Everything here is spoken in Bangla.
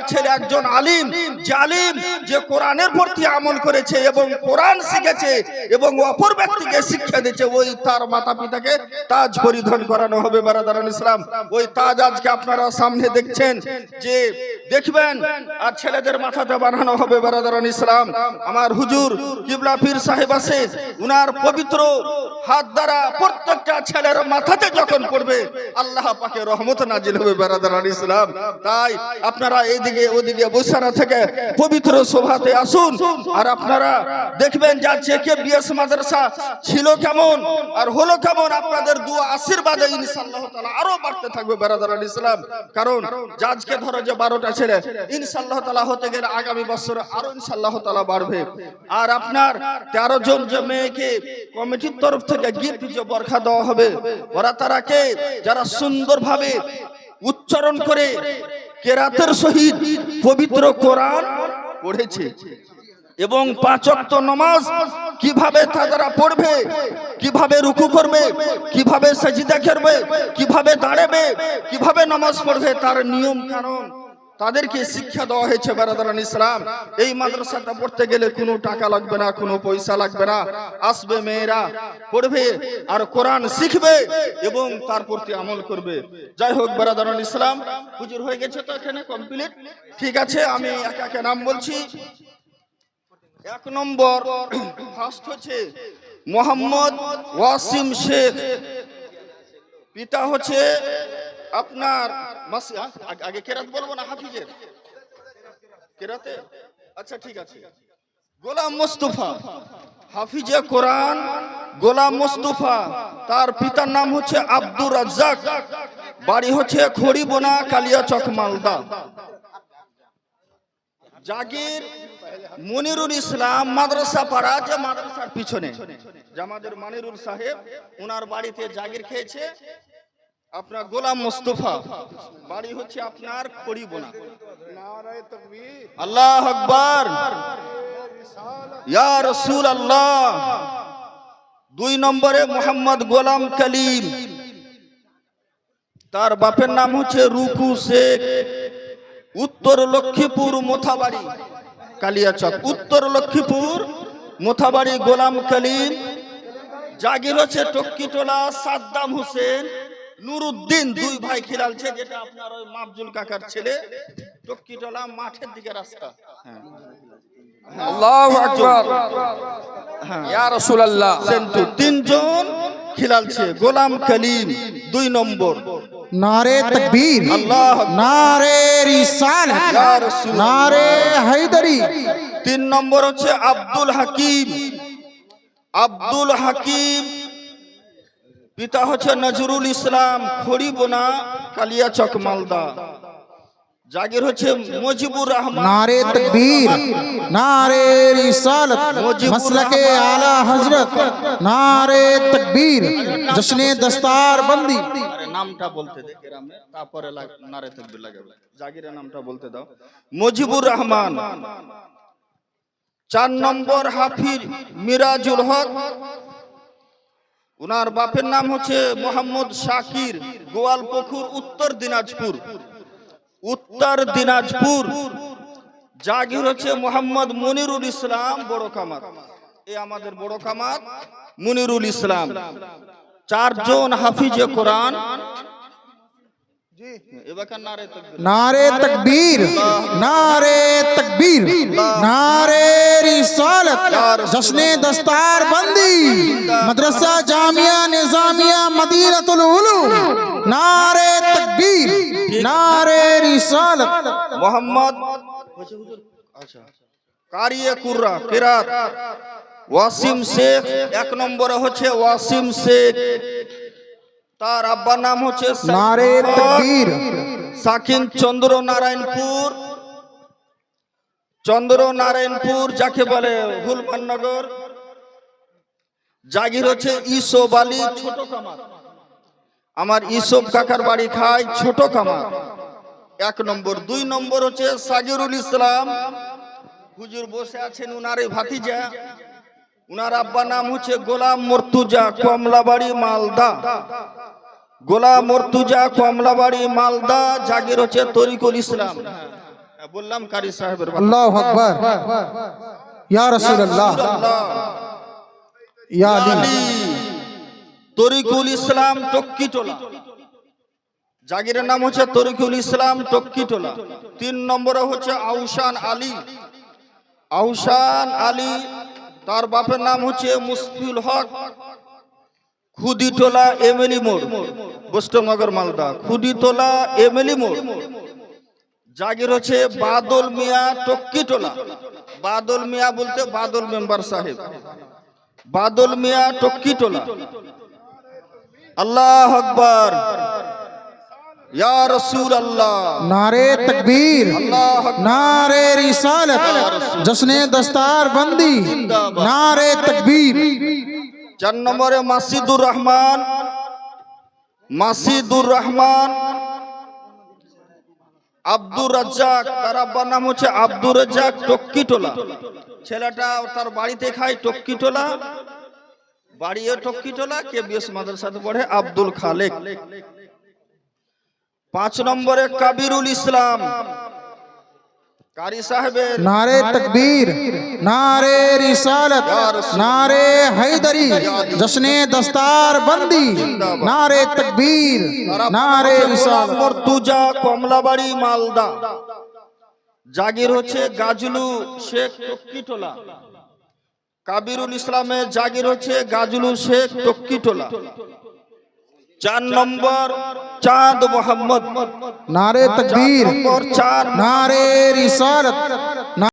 আমার ছেলে একজন আলিম, যে আলিম যে কোরআনের প্রতি আমল করেছে এবং কোরআন শিখেছে এবং অপর ব্যক্তিকে শিক্ষা দিয়েছে, ওই তার মাতা পিতাকে তাজ পরিধান করানো হবে, বারাদারান ইসলাম। ওই তাজ আজকে আপনারা সামনে দেখছেন যে দেখবেন আর ছেলেদের মাথাতে বানানো হবে বারাদারান ইসলাম। আমার হুজুর কিবলা পীর সাহেব আছে উনার পবিত্র হাত দ্বারা প্রত্যেকটা ছেলের মাথাতে যখন পড়বে, আল্লাহ পাকে রহমত নাজিল হবে বারাদারান ইসলাম। তাই আপনারা এইদিকে ওদিকে বসানা থেকে পবিত্র শোভাতে আসুন, আর আপনারা দেখবেন যাচ্ছে কে বিএস মাদ্রাসা ছিল কেমন, আর হলো কেমন, আপনাদের দু আশীর্বাদে ইনশাআল্লাহ তাআলা আরও বাড়তে থাকবে বারাদারান ইসলাম। কারণ জাজকে ধরো যে বারোটা ছেলে ইনশাআল্লাহ তাআলা হতে গেলে আগামী বছরে আরও ইনশাআল্লাহ তাআলা বাড়বে। আর আপনার তেরো জন যে মেয়েকে কমিটির তরফ থেকে গিফট যে বরখা দেওয়া হবে, ওরা তারাকে যারা সুন্দরভাবে উচ্চারণ করে কেরাতের সহিত পবিত্র কোরআন পড়েছে এবং পাঁচ ওয়াক্ত নামাজ কীভাবে তারা পড়বে, কীভাবে রুকু করবে, কীভাবে সাজিদা করবে, কীভাবে দাঁড়াবে, কীভাবে নামাজ পড়বে তার নিয়ম কানুন তাদেরকে শিক্ষা দেওয়া হয়েছে বারাদারান ইসলাম। এই মাদ্রাসাটা পড়তে গেলে কোনো টাকা লাগবে না, কোনো পয়সা লাগবে না। আসবে মেয়েরা, পড়বে আর কোরআন শিখবে এবং তার প্রতি আমল করবে। যাই হোক বারাদারান ইসলাম, হুজুর হয়ে গেছে তো এখানে কমপ্লিট ঠিক আছে, আমি একা একা নাম বলছি। এক নম্বর ফার্স্ট হচ্ছে মোহাম্মদ ওয়াসিম শেখ। পিতা হচ্ছে আপনার হ্যাঁ? আগে- কেরাত বলব না হাফিজের? কেরাতে? আচ্ছা ঠিক আছে। গোলাম মুস্তফা। হাফিজে কোরআন, গোলাম মুস্তফা। তার পিতার নাম হচ্ছে আব্দুর রাজ্জাক। বাড়ি হচ্ছে খড়িবোনা, কালিয়াচক, মালদা। জাগির মনিরুল ইসলাম মাদ্রাসা পাড়া, যে মাদ্রাসার পিছনে। আমাদের মানিরুল সাহেব ওনার বাড়িতে জাগির খেয়েছে। আপনার গোলাম মোস্তফা। বাড়ি হচ্ছে আপনার খড়িবোনা। আল্লাহ আকবার। ইয়া রসুল আল্লাহ দুই নম্বরে মোহাম্মদ গোলাম কলিম। তার বাপের নাম হচ্ছে রুকু শেখ। উত্তর লক্ষ্মীপুর মোথাবাড়ি। কালিয়াচক। উত্তর লক্ষ্মীপুর মোথাবাড়ি গোলাম কলিম। জাগির হচ্ছে টক্কিটোলা সাদ্দাম হোসেন। নুরুদ্দিন দুই ভাই খিলালছে যেটা আপনার ওই মাবজুল কাকার ছেলে টক্কিটলা মাঠের দিকে রাস্তা। হ্যাঁ। আল্লাহু আকবার। ইয়া রাসূলুল্লাহ। তিনজন খিলালছে। গোলাম কলিম দুই নম্বর। নারে তকবীর আল্লাহ নারে রিসালাত ইয়া রাসূল নারে হায়দারি। তিন নম্বর হচ্ছে আব্দুল হাকিম। আব্দুল হাকিম পিতা হচ্ছে নজরুল ইসলাম খড়িবোনা কালিয়াচক মালদা। জাগির হচ্ছে মুজিবুর রহমান। নারে তকবীর নারে রিসালত মাসলাকে আলা হযরত নারে তকবীর জশনে দস্তার নামটা বলতে দে গ্রামে তারপরে নারে তকবীর লাগাবে। জাগিরের নামটা বলতে দাও। মুজিবুর রহমান। চার নম্বর হাফিজ মিরাজুল হক। ওনার বাপের নাম হচ্ছে মোহাম্মদ শাকির গোয়ালপুকুর উত্তর দিনাজপুর। উত্তর দিনাজপুর। জাগির হচ্ছে মোহাম্মদ মনিরুল ইসলাম বড় কামাত। এ আমাদের বড় কামাত, মনিরুল ইসলাম। চারজন হাফিজে কোরআন। নারে তকবীর নারে তকবীর। जश्न दस्तार बंदी मदरसा जामिया निजामिया मदीनतुल उलूम नारे तकबीर नारे रिसालत মোহাম্মদ আচ্ছা কারিয়ে কুররা কিরাত ওয়াসিম শেখ এক নম্বরে হচ্ছে ওয়াসিম শেখ তার আব্বার নাম হচ্ছে नारे तकबीर সাকিন চন্দ্র নারায়ণপুর চন্দ্র নারায়ণপুর যাকে বলে হুলমাননগর জাগির হচ্ছে ইসব আলী ছোট কামার আমার ইসব কাকার বাড়ি খায় ছোট কামার এক নম্বর। দুই নম্বর হচ্ছে সাগিরুল ইসলাম। হুজুর বসে আছেন উনারে ভাতিজা। উনার আব্বার নাম হচ্ছে গোলাম মর্তুজা কমলাবাড়ি, মালদা। গোলাম মর্তুজা কমলাবাড়ি, মালদা। জাগির হচ্ছে তরিকুল ইসলাম। বললাম কারি সাহেবের আল্লাহু আকবার। ইয়া রাসূলুল্লাহ। ইয়া আলী। তরিকুল ইসলাম টক্কিটোলা। জাগিরের নাম হচ্ছে তরিকুল ইসলাম টক্কিটোলা। তিন নম্বরে হচ্ছে আউশান আলী। আউশান আলী তার বাপের নাম হচ্ছে মুসফিল হক। খুদিটোলা এমএলই মোড়। বৈষ্ণবনগর মালদা। খুদিটোলা এমএলই মোড়। জাগির হচ্ছে বাদল মিয়া টক্কিটোলা বাদল মিয়া বলতে বাদল মেম্বার সাহেব বাদল মিয়া টক্কিটোলা আল্লাহ আকবর یا رسول اللہ نعرے تکبیر نعرے رسالت جشن دستار بندی نعرے تکبیر چند نمبر مسجد الرحمن مسجد الرحمن আব্দুর রাজ্জাক, তার আব্বার নাম হচ্ছে আব্দুর রাজ্জাক টক্কিটোলা। ছেলেটা তার বাড়িতে খায় টক্কিটোলা। বাড়িও টক্কিটোলা, কে বিএস মাদ্রাসাতে পড়ে, আব্দুল খালেক। পাঁচ নম্বরে কাবিরুল ইসলাম। নারে তকবীর নারে রিসালত নারে হায়দারি জশনে দস্তার বন্দি নারে তকবীর নারে রিসালত। মর্তুজা কমলাবাড়ি মালদা। জাগির হচ্ছে গাজলু শেখ টক্কিটোলা কাবিরুল ইসলামের জাগির হচ্ছে গাজলু শেখ টক্কিটোলা চার নম্বর चाँद मोहम्मद। नारे तकदीर और चार नारे रिसारत